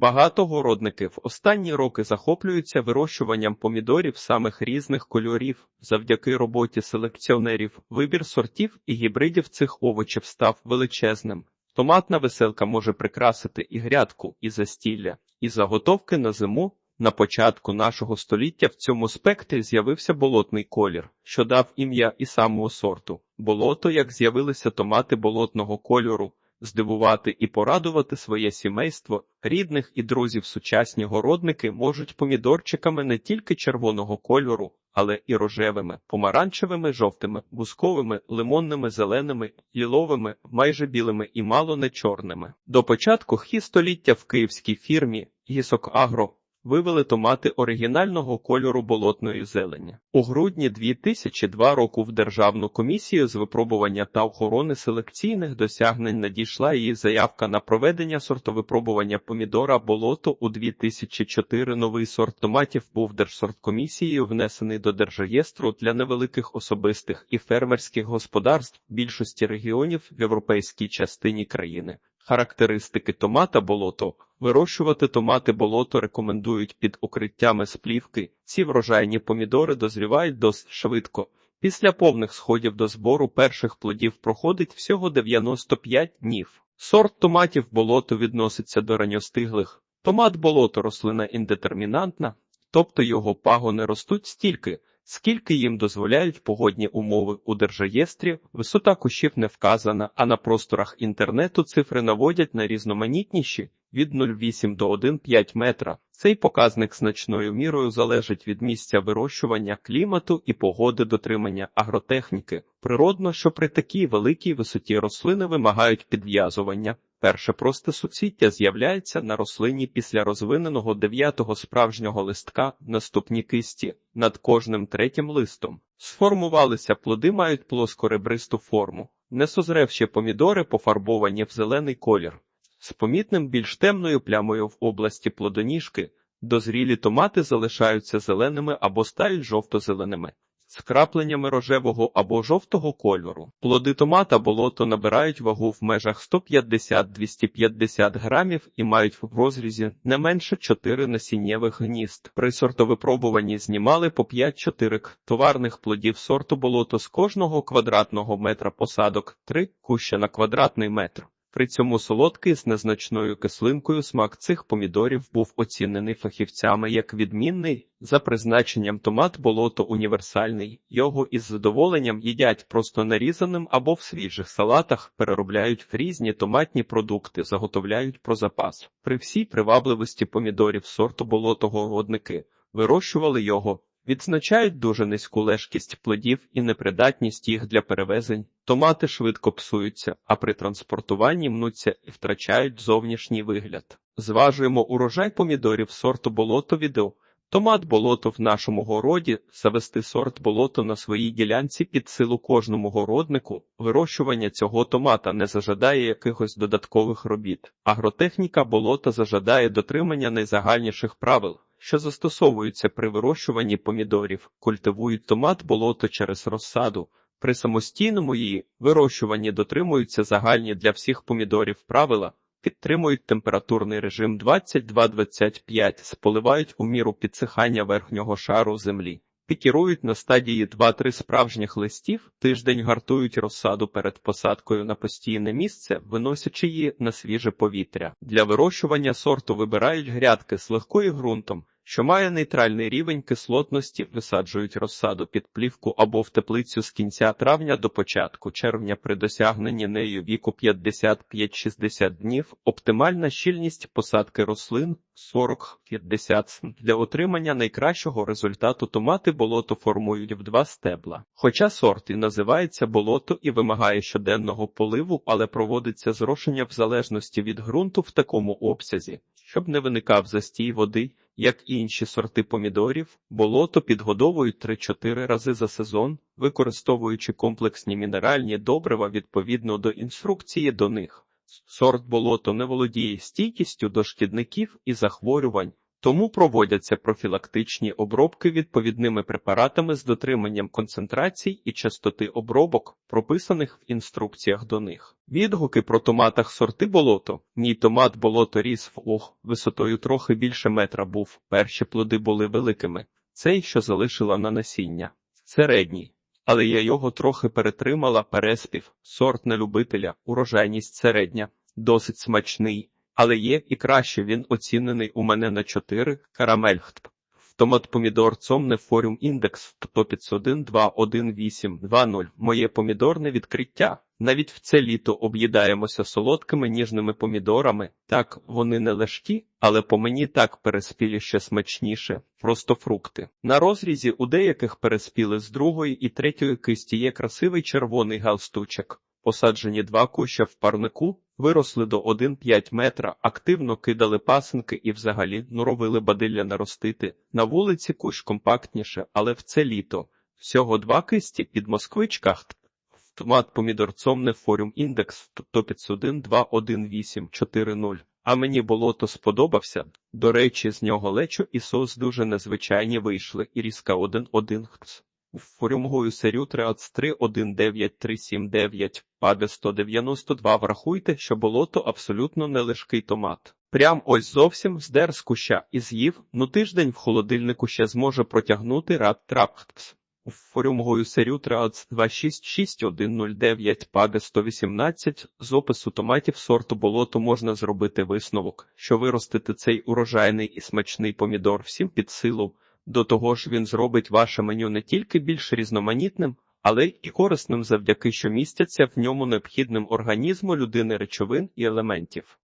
Багато городники в останні роки захоплюються вирощуванням помідорів самих різних кольорів. Завдяки роботі селекціонерів вибір сортів і гібридів цих овочів став величезним. Томатна веселка може прикрасити і грядку, і застілля, і заготовки на зиму. На початку нашого століття в цьому спектрі з'явився болотний колір, що дав ім'я і самого сорту. Болото, як з'явилися томати болотного кольору, здивувати і порадувати своє сімейство, рідних і друзів сучасні городники можуть помідорчиками не тільки червоного кольору, але і рожевими, помаранчевими, жовтими, бусковими, лимонними, зеленими, ліловими, майже білими і мало не чорними. До початку хі століття в київській фірмі «Гісок Агро» вивели томати оригінального кольору болотної зелені. У грудні 2002 року в Державну комісію з випробування та охорони селекційних досягнень надійшла її заявка на проведення сортовипробування помідора болото у 2004 новий сорт томатів був Держсорткомісією внесений до Держреєстру для невеликих особистих і фермерських господарств більшості регіонів в європейській частині країни. Характеристики томата болото. Вирощувати томати болото рекомендують під укриттями з плівки. Ці врожайні помідори дозрівають досить швидко. Після повних сходів до збору перших плодів проходить всього 95 днів. Сорт томатів болото відноситься до ранньостиглих. Томат болото рослина індетермінантна, тобто його пагони ростуть стільки, скільки їм дозволяють погодні умови у держреєстрі, висота кущів не вказана, а на просторах інтернету цифри наводять на різноманітніші від 0,8 до 1,5 метра. Цей показник значною мірою залежить від місця вирощування, клімату і погоди дотримання агротехніки. Природно, що при такій великій висоті рослини вимагають підв'язування. Перше просте суцвіття з'являється на рослині після розвиненого дев'ятого справжнього листка, наступні кисті над кожним третім листом. Сформувалися плоди мають плоскоребристу форму. Несозревші помідори пофарбовані в зелений колір. З помітним більш темною плямою в області плодоніжки дозрілі томати залишаються зеленими або сталь жовто-зеленими з крапленнями рожевого або жовтого кольору. Плоди томата болото набирають вагу в межах 150-250 грамів і мають в розрізі не менше 4 насіннєвих гнізд. При сортовипробуванні знімали по 5-4 товарних плодів сорту болото з кожного квадратного метра посадок, 3 куща на квадратний метр. При цьому солодкий з незначною кислинкою смак цих помідорів був оцінений фахівцями як відмінний. За призначенням томат болото універсальний. Його із задоволенням їдять просто нарізаним або в свіжих салатах, переробляють в різні томатні продукти, заготовляють про запас. При всій привабливості помідорів сорту болотого годники вирощували його. Відзначають дуже низьку лежкість плодів і непридатність їх для перевезень. Томати швидко псуються, а при транспортуванні мнуться і втрачають зовнішній вигляд. Зважуємо урожай помідорів сорту болото відео. Томат болото в нашому городі, завести сорт болото на своїй ділянці під силу кожному городнику, вирощування цього томата не зажадає якихось додаткових робіт. Агротехніка болота зажадає дотримання найзагальніших правил що застосовуються при вирощуванні помідорів, культивують томат болото через розсаду. При самостійному її вирощуванні дотримуються загальні для всіх помідорів правила, підтримують температурний режим 22-25, споливають у міру підсихання верхнього шару землі. Пікірують на стадії 2-3 справжніх листів, тиждень гартують розсаду перед посадкою на постійне місце, виносячи її на свіже повітря. Для вирощування сорту вибирають грядки з легкою ґрунтом, що має нейтральний рівень кислотності, висаджують розсаду під плівку або в теплицю з кінця травня до початку червня при досягненні нею віку 55-60 днів, оптимальна щільність посадки рослин 40-50 для отримання найкращого результату томати болото формують в два стебла. Хоча сорт і називається болото і вимагає щоденного поливу, але проводиться зрошення в залежності від ґрунту в такому обсязі, щоб не виникав застій води. Як і інші сорти помідорів, болото підгодовують 3-4 рази за сезон, використовуючи комплексні мінеральні добрива відповідно до інструкції до них. Сорт болото не володіє стійкістю до шкідників і захворювань, Тому проводяться профілактичні обробки відповідними препаратами з дотриманням концентрацій і частоти обробок, прописаних в інструкціях до них. Відгуки про томатах сорти болото. Мій томат болото ріс в ох, висотою трохи більше метра був. Перші плоди були великими. Цей, що залишила на насіння. Середній. Але я його трохи перетримала переспів, сорт на любителя, урожайність середня, досить смачний. Але є і краще він оцінений у мене на 4 карамельхтп. Томат помідор цомне форум індекс 151211820. Моє помідорне відкриття. Навіть в це літо об'їдаємося солодкими ніжними помідорами. Так, вони не лежкі, але по мені так переспілі ще смачніше. Просто фрукти. На розрізі у деяких переспіли з другої і третьої кисті є красивий червоний галстучок. Посаджені два куща в парнику, виросли до 1,5 метра, активно кидали пасинки і взагалі норовили бадилля наростити. На вулиці кущ компактніше, але в це літо. Всього два кисті під москвичках. Томат помідорцом не форум індекс 151211840. А мені болото сподобався. До речі, з нього лечо і сос дуже незвичайні вийшли, і різка 1-1 хц. Форумгою серію 3319379 паде 192 врахуйте, що болото абсолютно не лежкий томат. Прям ось зовсім здер з куща і з'їв, ну тиждень в холодильнику ще зможе протягнути рад трапхтс. Форумгою серію 2666109 паде 118 з опису томатів сорту болото можна зробити висновок, що виростити цей урожайний і смачний помідор всім під силу. До того ж він зробить ваше меню не тільки більш різноманітним, але й корисним завдяки що містяться в ньому необхідним організму людини речовин і елементів.